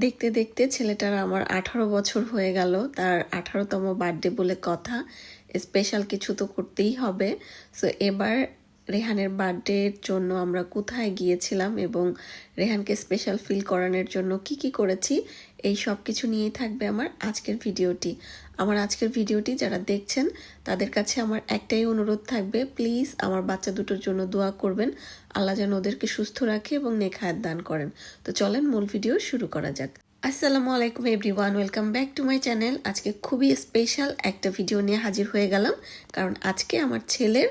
দেখতে দেখতে ছেলেটার আমার আঠারো বছর হয়ে গেল। তার আঠারোতম বার্থডে বলে কথা। স্পেশাল কিছু তো করতেই হবে। সো এবার রেহানের বার্থডের জন্য আমরা কোথায় গিয়েছিলাম এবং রেহানকে স্পেশাল ফিল করানোর জন্য কি কি করেছি, এই সব কিছু নিয়েই থাকবে আমার আজকের ভিডিওটি। আমার আজকের ভিডিওটি যারা দেখছেন, তাদের কাছে আমার একটাই অনুরোধ থাকবে প্লিজ আমার বাচ্চা দুটোর জন্য দোয়া করবেন, আল্লাহ যেন ওদেরকে সুস্থ রাখে এবং নেখায়াত দান করেন। তো চলেন মূল ভিডিও শুরু করা যাক। আসসালামু আলাইকুম everyone, welcome back to my channel. আজকে খুবই স্পেশাল একটা ভিডিও নিয়ে হাজির হয়ে গেলাম, কারণ আজকে আমার ছেলের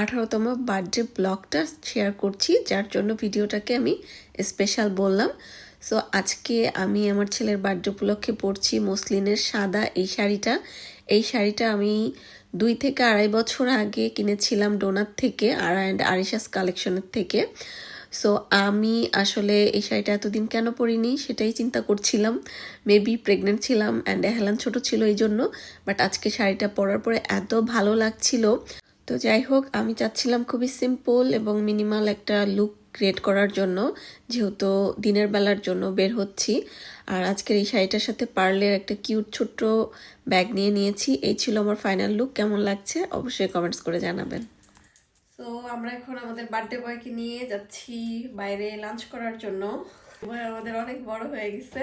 আঠারোতম বার্থডে ব্লগটা শেয়ার করছি, যার জন্য ভিডিওটাকে আমি স্পেশাল বললাম। সো আজকে আমি আমার ছেলের বার্থডে উপলক্ষে পরছি মসলিনের সাদা এই শাড়িটা। এই শাড়িটা আমি দুই থেকে আড়াই বছর আগে কিনেছিলাম ডোনার থেকে আর অ্যান্ড আরিশাস কালেকশনের থেকে। সো আমি আসলে এই শাড়িটা এতদিন কেন পরিনি সেটাই চিন্তা করছিলাম। মেবি প্রেগনেন্ট ছিলাম অ্যান্ড হেলান ছোট ছিল এই জন্য বাট আজকে শাড়িটা পরার পরে এত ভালো লাগছিল। তো যাই হোক, আমি চাচ্ছিলাম খুবই সিম্পল এবং মিনিমাল একটা লুক ক্রিয়েট করার জন্য, যেহেতু দিনের বেলার জন্য বের হচ্ছি। আর আজকের এই শাড়িটার সাথে পার্লের একটা কিউট ছোট্ট ব্যাগ নিয়ে নিয়েছি। এই ছিল আমার ফাইনাল লুক কেমন লাগছে? অবশ্যই কমেন্টস করে জানাবেন। তো আমরা এখন আমাদের বার্থডে বয়কে নিয়ে যাচ্ছি বাইরে লাঞ্চ করার জন্য। এবার আমাদের অনেক বড় হয়ে গেছে।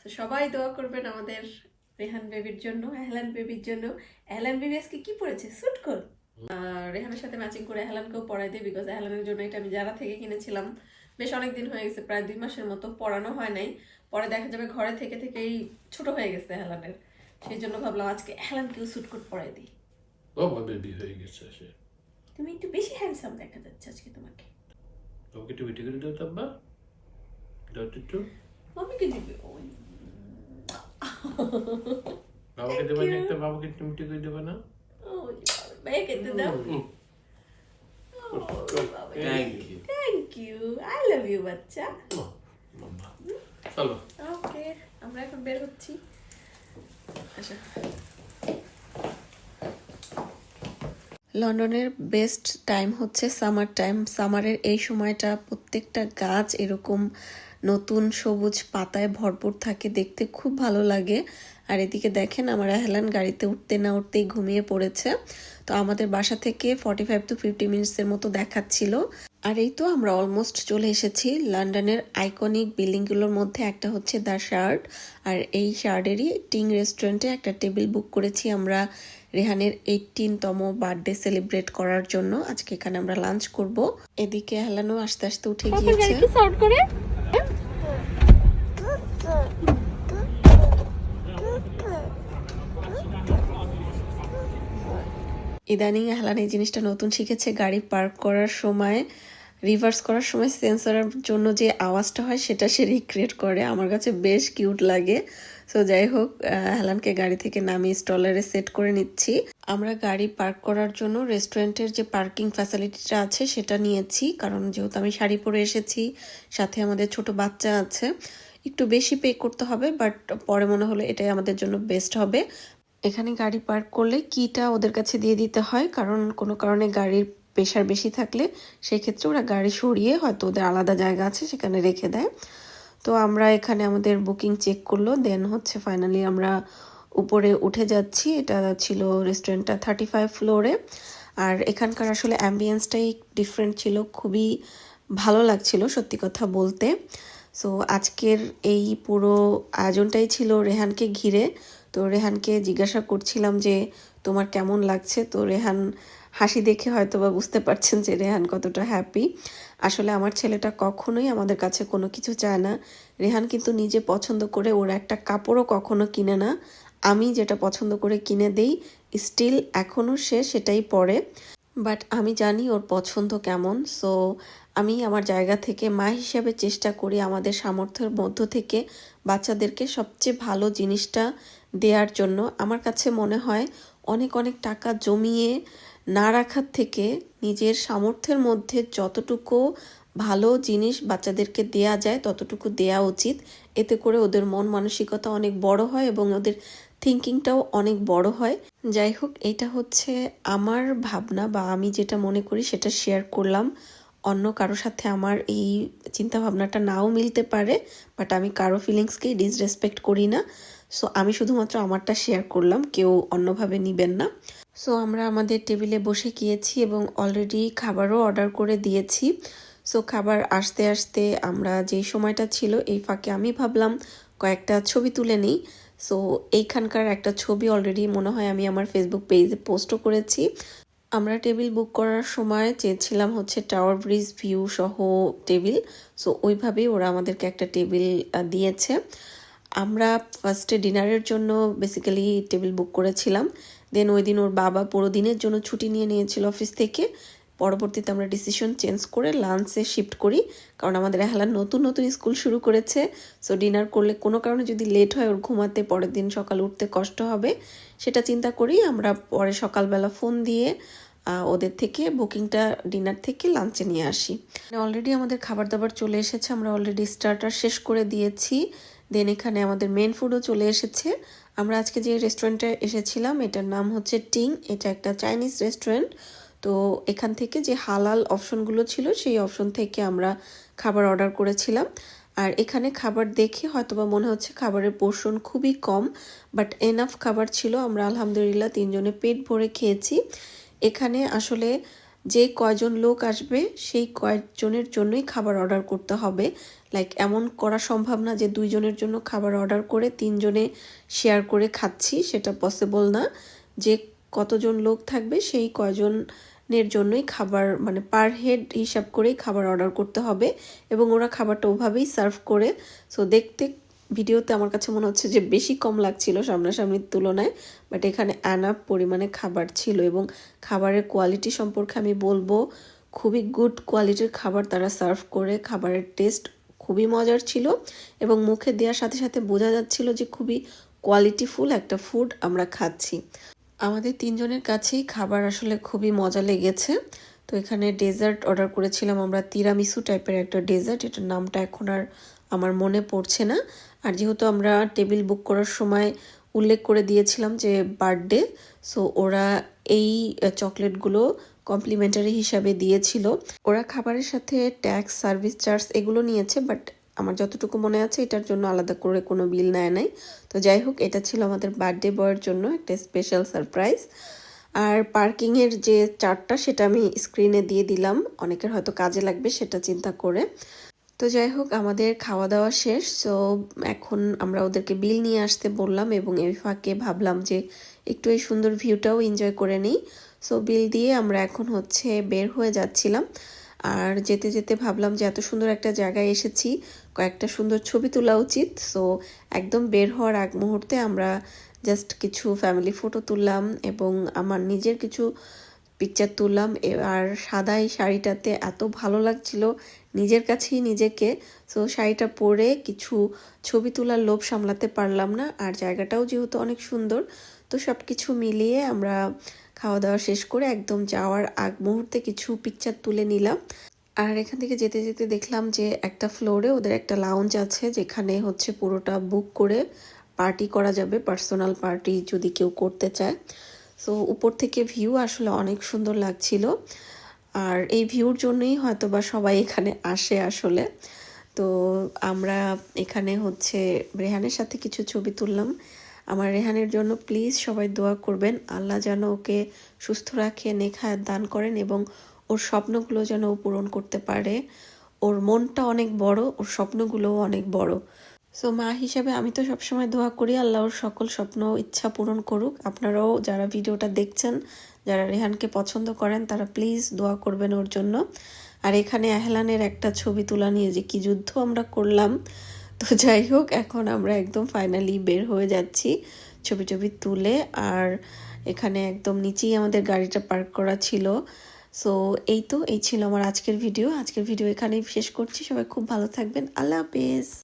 তো সবাই দোয়া করবেন আমাদের রেহান বেবির জন্য এহলান বেবির জন্য। এহলান বেবি আজকে কি পড়েছে সুট কর রেহানের সাথে ম্যাচিং করে এহলানকেও পড়াই দিই বিকজ এহলানের জন্য এটা আমি যারা থেকে কিনেছিলাম, বেশ অনেক দিন হয়ে গেছে, প্রায় দুই মাসের মতো পড়ানো হয় নাই। পরে দেখা যাবে ঘরে থেকে থেকেই ছোট হয়ে গেছে এহলানের সেই জন্য ভাবলাম আজকে এহলানকেও সুট কোট পরাই দিই। বাবা বেবি হয়ে গেছে সে। তুমি একটু বেশি হ্যান্ডসাম দেখা যাচ্ছে আজকে তোমাকে। বাবাকে একটু বেটি করে দাও তাব্বা দাও তো একটু। মামিকে দিবে? ওই বাবাকে দেবে না একটা বাবাকে একটু মিটি করে দেবে না। ওই ভাই খেতে দাও। Thank you thank you I love you বাচ্চা। চলো। ওকে আমরা এখন বের হচ্ছি। আচ্ছা লন্ডনের বেস্ট টাইম হচ্ছে সামার টাইম। সামারের এই সময়টা প্রত্যেকটা গাছ এরকম নতুন সবুজ পাতায় ভরপুর থাকে, দেখতে খুব ভালো লাগে। আর এদিকে দেখেন, আমার হেলান গাড়িতে উঠতে না উঠতেই ঘুমিয়ে পড়েছে। তো আমাদের বাসা থেকে ফর্টি ফাইভ টু ফিফটি মিনিটসের মতো দেখাচ্ছিল। আর এই তো আমরা অলমোস্ট চলে এসেছি লন্ডনের আইকনিক বিল্ডিংগুলোর মধ্যে। একটা হচ্ছে দ্য শার্ট আর এই শার্টেরই টিং রেস্টুরেন্টে একটা টেবিল বুক করেছি আমরা। রেহানের এইটিনতম বার্থডে সেলিব্রেট করার জন্য আজকে এখানে আমরা লাঞ্চ করব। এদিকে হেলানো আস্তে আস্তে উঠে গিয়েছে। করে? ইদানিং হেলান এই জিনিসটা নতুন শিখেছে গাড়ি পার্ক করার সময়। রিভার্স করার সময় সেন্সরের জন্য যে আওয়াজটা হয়, সেটা সে রিক্রিয়েট করে। আমার কাছে বেশ কিউট লাগে। সো যাই হোক হেলানকে গাড়ি থেকে নামিয়ে স্টলারে সেট করে নিচ্ছি। আমরা গাড়ি পার্ক করার জন্য রেস্টুরেন্টের যে পার্কিং ফ্যাসিলিটিটা আছে, সেটা নিয়েছি। কারণ যেহেতু আমি শাড়ি পরে এসেছি, সাথে আমাদের ছোট বাচ্চা আছে, একটু বেশি পে করতে হবে বাট পরে মনে হলো এটাই আমাদের জন্য বেস্ট হবে। এখানে গাড়ি পার্ক করলে কিটা ওদের কাছে দিয়ে দিতে হয়, কারণ কোনো কারণে গাড়ির প্রেশার বেশি থাকলে সেই ক্ষেত্রে ওরা গাড়ি সরিয়ে হয়তো ওদের আলাদা জায়গা আছে সেখানে রেখে দেয়। তো আমরা এখানে আমাদের বুকিং চেক করল, দেন হচ্ছে ফাইনালি আমরা উপরে উঠে যাচ্ছি। এটা ছিল রেস্টুরেন্টটা থার্টি ফাইভ ফ্লোরে আর এখানকার আসলে অ্যাম্বিয়েন্সটাই ডিফারেন্ট ছিল, খুবই ভালো লাগছিল সত্যি কথা বলতে। সো আজকের এই পুরো আয়োজনটাই ছিল রেহানকে ঘিরে। তো রেহানকে জিজ্ঞাসা করছিলাম যে, তোমার কেমন লাগছে? তো রেহান হাসি দেখে হয়তো বা বুঝতে পারছেন যে রেহান কতটা হ্যাপি আসলে আমার ছেলেটা কখনোই আমাদের কাছে কোনো কিছু চায় না। রেহান কিন্তু নিজে পছন্দ করে ওর একটা কাপড়ও কখনো কিনে না। আমি যেটা পছন্দ করে কিনে দেই স্টিল এখনও সে সেটাই পরে। বাট আমি জানি ওর পছন্দ কেমন সো আমি আমার জায়গা থেকে মা হিসাবে চেষ্টা করি আমাদের সামর্থ্যের মধ্য থেকে বাচ্চাদেরকে সবচেয়ে ভালো জিনিসটা দেওয়ার জন্য। আমার কাছে মনে হয় অনেক অনেক টাকা জমিয়ে না রাখার থেকে নিজের সামর্থ্যের মধ্যে যতটুকু ভালো জিনিস বাচ্চাদেরকে দেয়া যায়, ততটুকু দেয়া উচিত। এতে করে ওদের মন মানসিকতা অনেক বড় হয় এবং ওদের থিঙ্কিংটাও অনেক বড় হয়। যাই হোক, এটা হচ্ছে আমার ভাবনা বা আমি যেটা মনে করি সেটা শেয়ার করলাম। অন্য কারোর সাথে আমার এই চিন্তা ভাবনাটা নাও মিলতে পারে বাট আমি কারও ফিলিংসকে ডিসরেসপেক্ট করি না। সো আমি শুধুমাত্র আমারটা শেয়ার করলাম, কেউ অন্যভাবে নিবেন না। সো আমরা আমাদের টেবিলে বসে গিয়েছি এবং অলরেডি খাবারও অর্ডার করে দিয়েছি। সো খাবার আসতে আসতে আমরা যেই সময়টা ছিল, এই ফাঁকে আমি ভাবলাম কয়েকটা ছবি তুলে নিই। সো এইখানকার একটা ছবি অলরেডি মনে হয় আমি আমার ফেসবুক পেজে পোস্টও করেছি। আমরা টেবিল বুক করার সময় চেয়েছিলাম হচ্ছে টাওয়ার ব্রিজ ভিউ সহ টেবিল সো ওইভাবেই ওরা আমাদেরকে একটা টেবিল দিয়েছে। আমরা ফার্স্টে ডিনারের জন্য বেসিক্যালি টেবিল বুক করেছিলাম। দেন ওই দিন ওর বাবা পুরো দিনের জন্য ছুটি নিয়ে নিয়েছিল অফিস থেকে। পরবর্তীতে আমরা ডিসিশন চেঞ্জ করে লাঞ্চে শিফট করি। কারণ আমাদের এহালা নতুন নতুন স্কুল শুরু করেছে। সো ডিনার করলে কোনো কারণে যদি লেট হয়, ওর ঘুমাতে পরের দিন সকাল উঠতে কষ্ট হবে। সেটা চিন্তা করি আমরা পরে সকালবেলা ফোন দিয়ে ওদের থেকে বুকিংটা ডিনার থেকে লাঞ্চে নিয়ে আসি। অলরেডি আমাদের খাবার দাবার চলে এসেছে। আমরা অলরেডি স্টার্টার শেষ করে দিয়েছি। দেন এখানে আমাদের মেন ফুডও চলে এসেছে। আমরা আজকে যে রেস্টুরেন্টে এসেছিলাম, এটার নাম হচ্ছে টিং এটা একটা চাইনিজ রেস্টুরেন্ট তো এখান থেকে যে হালাল অপশনগুলো ছিল, সেই অপশন থেকে আমরা খাবার অর্ডার করেছিলাম। আর এখানে খাবার দেখে হয়তোবা মনে হচ্ছে খাবারের পোর্শন খুবই কম বাট এনাফ খাবার ছিল। আমরা আলহামদুলিল্লাহ তিনজনে পেট ভরে খেয়েছি। এখানে আসলে যে কয়জন লোক আসবে, সেই কয়েকজনের জন্যই খাবার অর্ডার করতে হবে। লাইক এমন করা সম্ভব না যে দুইজনের জন্য খাবার অর্ডার করে তিনজনে শেয়ার করে খাচ্ছি, সেটা পসিবল না। যে কতজন লোক থাকবে, সেই কয়জনের জন্যই খাবার মানে পার হেড হিসাব করেই খাবার অর্ডার করতে হবে। এবং ওরা খাবারটা ওভাবেই সার্ভ করে। সো দেখতে ভিডিওতে আমার কাছে মনে হচ্ছে যে বেশি কম লাগছিল সামনাসামনির তুলনায় বাট এখানে অ্যানাপ পরিমাণে খাবার ছিল এবং খাবারের কোয়ালিটি সম্পর্কে আমি বলব, খুবই গুড কোয়ালিটির খাবার তারা সার্ভ করে, খাবারের টেস্ট খুবই মজার ছিল এবং মুখে দেওয়ার সাথে সাথে বোঝা যাচ্ছিল যে খুবই কোয়ালিটিফুল একটা ফুড আমরা খাচ্ছি। আমাদের তিনজনের কাছেই খাবার আসলে খুবই মজা লেগেছে। তো এখানে ডেজার্ট অর্ডার করেছিলাম আমরা তিরামিসু টাইপের একটা ডেজার্ট এটার নামটা এখন আর আমার মনে পড়ছে না। আর যেহেতু আমরা টেবিল বুক করার সময় উল্লেখ করে দিয়েছিলাম যে বার্থডে, সো ওরা এই চকলেটগুলো কমপ্লিমেন্টারি হিসাবে দিয়েছিল। ওরা খাবারের সাথে ট্যাক্স, সার্ভিস চার্জ এগুলো নিয়েছে, বাট আমার যতটুকু মনে আছে এটার জন্য আলাদা করে কোনো বিল নেয় নাই। তো যাই হোক, এটা ছিল আমাদের বার্থডে বয়ের জন্য একটা স্পেশাল সারপ্রাইজ। আর পার্কিংয়ের যে চার্টটা, সেটা আমি স্ক্রিনে দিয়ে দিলাম। অনেকের হয়তো কাজে লাগবে সেটা চিন্তা করে। তো যাই হোক, আমাদের খাওয়া দাওয়া শেষ। সো এখন আমরা ওদেরকে বিল নিয়ে আসতে বললাম এবং এই ফাঁকে ভাবলাম যে একটু এই সুন্দর ভিউটাও এনজয় করে নিই। সো বিল দিয়ে আমরা এখন হচ্ছে বের হয়ে যাচ্ছিলাম। আর যেতে যেতে ভাবলাম যে এত সুন্দর একটা জায়গায় এসেছি, কয়েকটা সুন্দর ছবি তোলা উচিত। সো একদম বের হওয়ার আগ মুহূর্তে আমরা জাস্ট কিছু ফ্যামিলি ফটো তুললাম এবং আমার নিজের কিছু পিকচার তুললাম। আর সাদা এই শাড়িটাতে এত ভালো লাগছিল নিজের কাছেই নিজেকে। সো শাড়িটা পরে কিছু ছবি তোলার লোভ সামলাতে পারলাম না, আর জায়গাটাও যেহেতু অনেক সুন্দর, তো সব কিছু মিলিয়ে আমরা খাওয়া দাওয়া শেষ করে একদম যাওয়ার আগ মুহূর্তে কিছু পিকচার তুলে নিলাম। আর এখান থেকে যেতে যেতে দেখলাম যে একটা ফ্লোরে ওদের একটা লাউঞ্জ আছে, যেখানে হচ্ছে পুরোটা বুক করে পার্টি করা যাবে পার্সোনাল পার্টি যদি কেউ করতে চায়। সো উপর থেকে ভিউ আসলে অনেক সুন্দর লাগছিল। আর এই ভিউর জন্যই হয়তো বা সবাই এখানে আসে আসলে। তো আমরা এখানে হচ্ছে রেহানের সাথে কিছু ছবি তুললাম। আমার রেহানের জন্য প্লিজ সবাই দোয়া করবেন। আল্লাহ যেন ওকে সুস্থ রাখে নেখায় দান করেন এবং ওর স্বপ্নগুলো যেন ও পূরণ করতে পারে। ওর মনটা অনেক বড়, ওর স্বপ্নগুলোও অনেক বড়। সো মা হিসাবে আমি তো সবসময় দোয়া করি আল্লাহ ওর সকল স্বপ্ন ইচ্ছা পূরণ করুক। আপনারাও যারা ভিডিওটা দেখছেন, যারা রেহানকে পছন্দ করেন, তারা প্লিজ দোয়া করবেন ওর জন্য। আর এখানে আহলানের একটা ছবি তোলা নিয়ে যে কি যুদ্ধ আমরা করলাম। তো যাই হোক, এখন আমরা একদম ফাইনালি বের হয়ে যাচ্ছি ছবি টবি তুলে। আর এখানে একদম নিচেই আমাদের গাড়িটা পার্ক করা ছিল। সো এই তো, এই ছিল আমার আজকের ভিডিও আজকের ভিডিও এখানেই শেষ করছি। সবাই খুব ভালো থাকবেন। আল্লাহ হাফেজ।